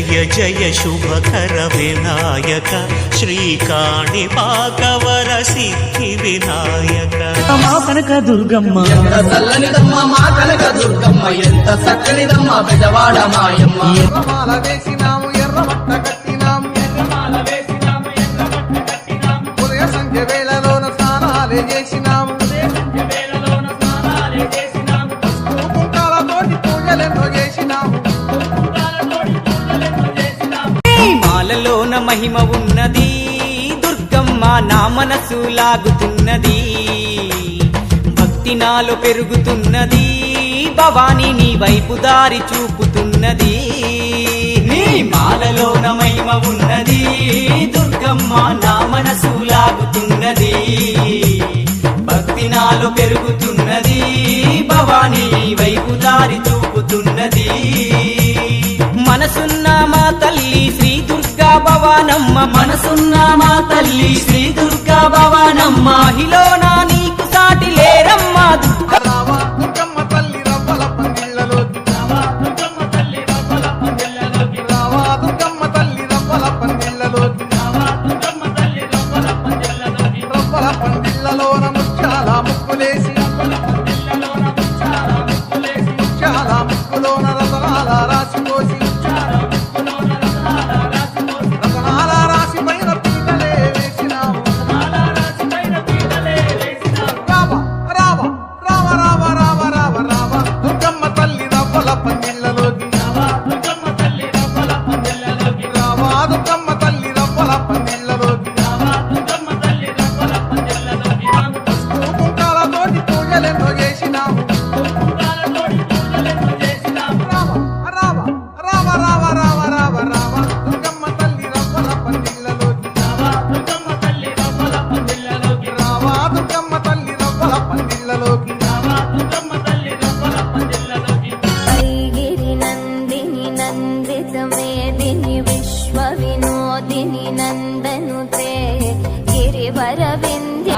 జయ జయ శుభకర వినాయక శ్రీకాణిపాకవర సిద్ధి వినాయక మా కనక దుర్గమ్మ? ఎంత చల్లనిదమ్మ మా కనక దుర్గమ్మ ఎంత చక్కనిదమ్మ మాయమ్మ. వేసినాము ఉదయ సంఖ్య వేళలోన స్నానాలే చేసినాము. మహిమ ఉన్నది. దుర్గమ్మ నా మనసు లాగుతున్నది. భక్తి నాలో పెరుగుతున్నది. భవానీ నీ వైపు దారి చూపుతున్నది. నీ మాలలోన మహిమ ఉన్నది. దుర్గమ్మ నా మనసు లాగుతున్నది. భక్తి నాలో పెరుగుతున్నది. భవానీ నీ వైపు దారి చూపుతున్నది. మనసున్న మా తల్లి శ్రీ భవానమ్మ మనసున్న మా తల్లి శ్రీ దుర్గా భవానమ్మ. మహిళన నీకు సాటి లేరమ్మా దుర్గా. రావా దుర్గమ్మ తల్లి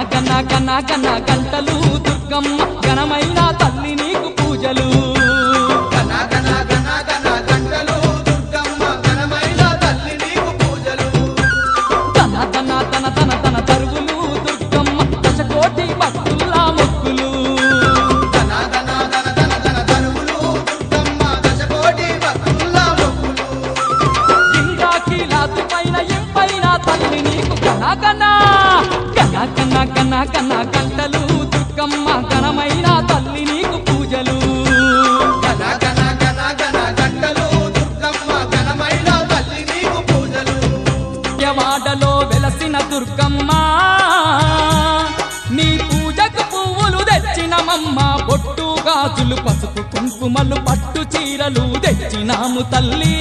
కన్న కన్న కన్న గంటలు దుర్గమ్మ ఘనమైన తల్లి నీకు పూజలు. తల్లి నీకు పూజలు. తన తన తన తన తన తరువులు దుర్గమ్మ దశకోటి భక్తుల్లా మొక్కులు ధన ధన ధన ధన ధన ధనువులు దుర్గమ్మ దశకోటి భక్తుల మొక్కులు ఇంద్రాకీలాతు పైన ఎంపైన తల్లి నీకు కన కన కన కన కన కన గంటలు దుర్గమ్మ గంటలు ఘనమైన తల్లి నీకు పూజలు. వాడలో వెలసిన దుర్గమ్మ నీ పూజకు పువ్వులు తెచ్చినమమ్మ. బొట్టు గాజులు పసుపు కుంకుమలు పట్టు చీరలు తెచ్చినాము తల్లి.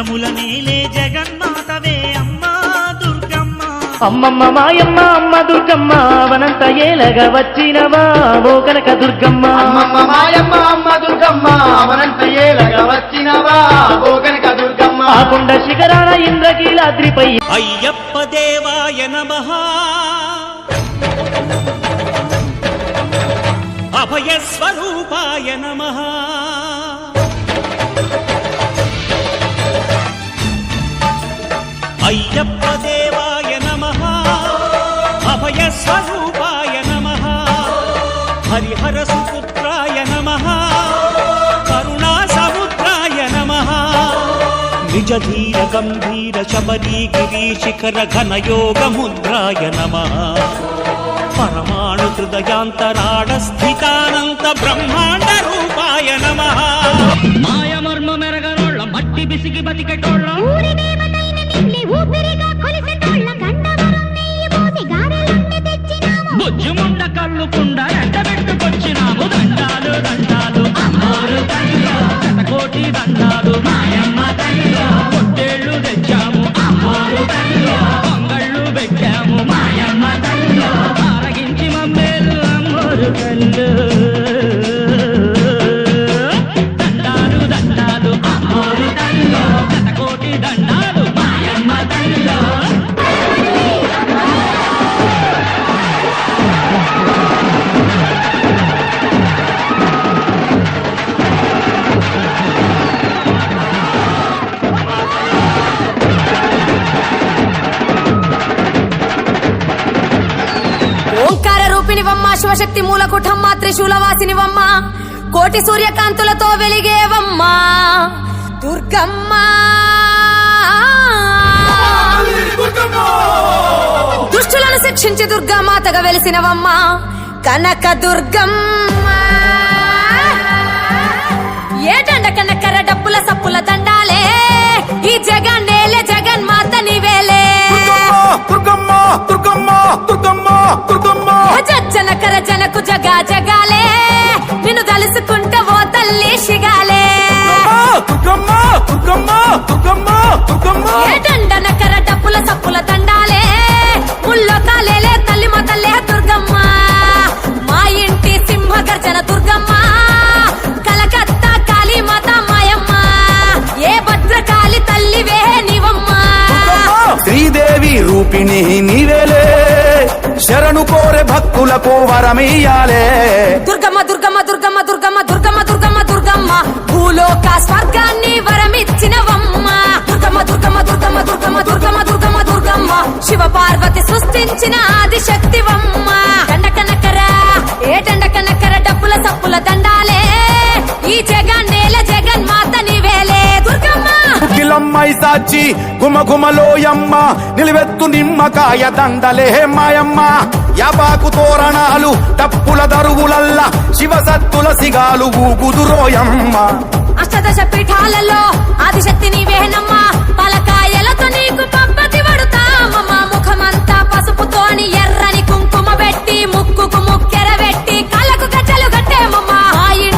జగముల నీలే జగన్మాతవే అమ్మా దుర్గమ్మ. అమ్మమ్మ మాయమ్మ అమ్మ దుర్గమ్మ వనంత ఏలగా వచ్చినవా? ఓ కనక దుర్గమ్మ. అమ్మమ్మ మాయమ్మ అమ్మ దుర్గమ్మ అవనంత ఏలగా వచ్చినవా? ఓ కనక దుర్గమ్మ. ఆ కొండ శిఖరాల ఇంద్రకీలాద్రిపై అయ్యప్ప దేవాయ నమః. అభయస్వరూపాయ నమః. అయ్యప్ప దేవాయ నమః అభయస్వరూపాయ నమః. హరిహర సుపుత్రాయ నమః. కరుణా సముద్రాయ నమః. నిజ ధీర గంభీర శబరీ గిరీ శిఖర ఘన యోగ ముద్రాయ నమ. పరమాణు హృదయాంతరాడ స్థితానంత బ్రహ్మాండ రూపాయ నమ. మాయమర్మ మెరగనోళ్ళ మట్టి బిసిగి బతికెటోళ్ళ. मेरे శివశక్తి మూల కుఠమ్మ త్రిశూలవాసినివమ్మ కోటి సూర్యకాంతులతో వెలిగేవమ్మా. దుర్గమ్మ. దుష్టులను శిక్షించి దుర్గామాతగా వెలిసినవమ్మ. కనక దుర్గమ్మ. ఏటండ కనకర డప్పుల సప్పుల దండాలే. ఈ జగన్నేలే దుర్గమ్మ దుర్గమ్మ దుర్గమ్మ. దుర్గమ్మ జన కర జనకు జగా జగాలే. నిన్ను తలుసుకుంటే ఓ తల్లి శిగా భక్తులకు వరమీయాలే దుర్గమ్మ దుర్గమ్మ దుర్గమ్మ దుర్గమ్మ దుర్గమ్మ దుర్గమ్మ దుర్గమ్మ భూలోక స్వర్గాన్ని వరమిచ్చినవమ్మ దుర్గమ్మ దుర్గమ్మ దుర్గమ్మ దుర్గమ్మ దుర్గమ్మ దుర్గమ్మ దుర్గమ్మ శివ పార్వతి సృష్టించిన ఆది శక్తివమ్మ దండకనకర ఏ దండకనకర డప్పుల సప్పుల దండాలే ఈ జగన్నేల జగన్మాత నీవేలే దుర్గమ్మ గిలమ్మై సాచి గుమ గుమలోయమ్మ నిలువెత్తు నిమ్మకాయ దండలే మాయమ్మ యాపాకు తోరణాలు టప్పుల దరువులల్ల శివసత్తుల సిగాలు ఊగుదురోయమ్మ అష్టదశ పీఠాలలో ఆదిశక్తి నీవేనమ్మ పలకాయలతో నీకు పబ్బతి పడుతామమ్మ. ముఖమంతా పసుపుతోని ఎర్రని కుంకుమ పెట్టి ముక్కుకు ముక్కెర పెట్టి కళ్ళకు గజ్జలు కట్టేమమ్మ.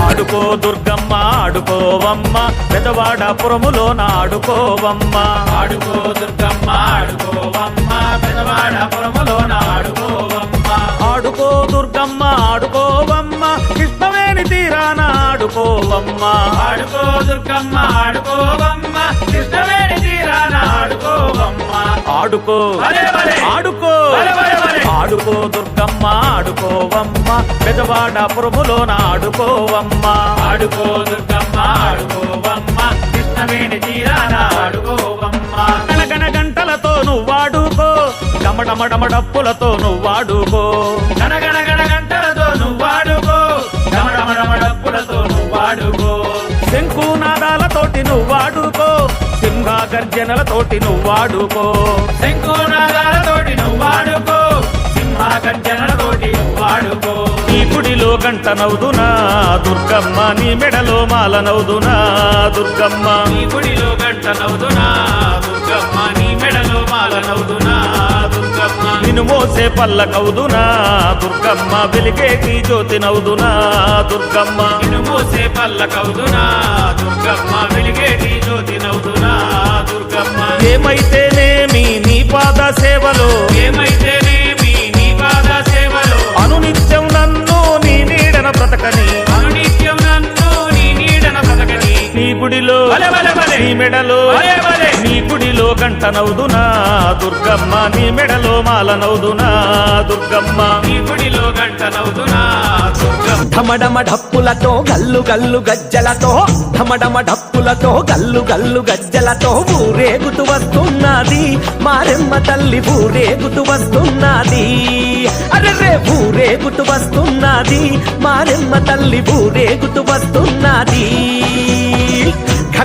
ఆడుకో దుర్గమ్మ ఆడుకోవమ్మ. పెదవాడపురములో నాడుకోవమ్మ ఆడుకో దుర్గమ్మ ఆడుకోవమ్మ. పెదవాడపురములో నాడుకోవమ్మ ఆడుకోవమ్మ. ఆడుకో దుర్గమ్మ ఆడుకోవమ్మ. కృష్ణవేణి తీరాన ఆడుకోవమ్మ. ఆడుకో. ఆడుకో. ఆడుకో దుర్గమ్మ ఆడుకోవమ్మ. పెదవాడపురములో ఆడుకోవమ్మ. ఆడుకో దుర్గమ్మ ఆడుకోవమ్మ. కృష్ణవేణి తీరాన ఆడుకోవమ్మ. గణగణ గంటలతో నువ్వాడుకో డమడమడమడప్పులతో నువ్వాడుకో సింహ గర్జనలతోటి నువ్వాడుకో. శంకునాదాలతోటి నువ్వాడుకో. సింహ గర్జనలతోటి నువ్వాడుకో. నీ గుడిలో గంట నవ్వుదునా దుర్గమ్మ నీ మెడలో మాల నవ్వుదునా దుర్గమ్మ? నీ గుడిలో గంట నవ్వుదునా దుర్గమ్మ నీ మెడలో మాల నవ్వుదునా దుర్గమ్మ? నిన్ను మోసే పల్లకవుదునా దుర్గమ్మ వెలిగేటి జ్యోతి నవ్వుదునా దుర్గమ్మ? నిన్ను మోసే పల్లకవుదునా దుర్గమ్మ వెలిగేటి జ్యోతి మెడలో నీ గుడిలో గంట నవ్వుదునా దుర్గమ్మ. నీ మెడలో మాల నవ్వుదునా దుర్గమ్మ. నీ గుడిలో గంట నవ్వుదునా దుర్గమ్మ. ఢమడమ ఢప్పులతో గల్లు గల్లు గజ్జలతో ఢమడమ ఢప్పులతో గల్లు గల్లు గజ్జలతో ఊరేగుతూ వస్తున్నది. మారెమ్మ తల్లి ఊరేగుతూ వస్తున్నది. అరే ఊరేగుతూ వస్తున్నది. మారెమ్మ తల్లి ఊరేగుతూ వస్తున్నది.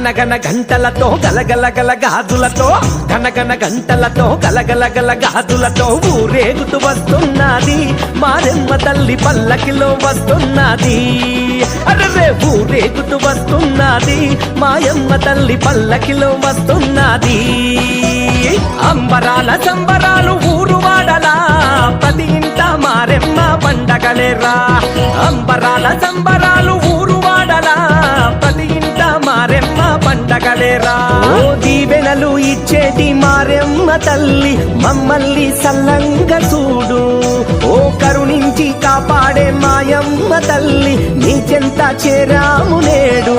ఘనఘన గంటలతో గలగల గల గాజులతో ఘనఘన గంటలతో గలగల గల గాజులతో ఊరేగుతూ వస్తున్నది. మారెమ్మ తల్లి పల్లకిలో వస్తున్నది. అరే ఊరేగుతూ వస్తున్నది. మాయమ్మ తల్లి పల్లకిలో వస్తున్నది. అంబరాల సంబరాలు ఊరు వాడలా. పది ఇంట మారెమ్మ పండగలేరా. అంబరాల సంబరాలు పండగలేరా ఓ దీవెనలు ఇచ్చేటి మారెమ్మ తల్లి మమ్మల్ని సల్లంగా చూడు. ఓ కరుణించి కాపాడే మాయమ్మ తల్లి నీ చెంత చేరాము నేడు.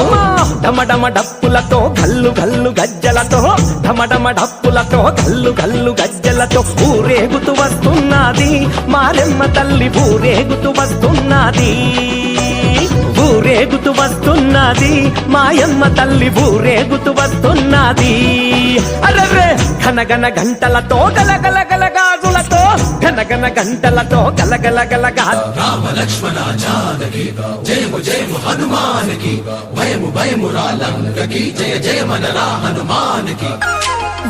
అమ్మా ఢమఢమ డప్పులతో గల్లు గల్లు గజ్జలతో ఢమఢమ కళ్ళతో కళ్ళు కళ్ళు గజ్జలతో ఊరేగుతూ వస్తున్నది. మారెమ్మ తల్లి ఊరేగుతూ వస్తున్నది. ఊరేగుతూ వస్తున్నది. మాయమ్మ తల్లి ఊరేగుతూ వస్తున్నది. అరవే ఘనగన గంటలతో గలగల గల గాజులతో ఘనగన గంటలతో గలగల గల హనుమానికి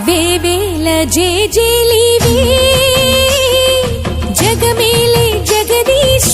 వేవేల జేజేలివే జగమేలే జగదీశ.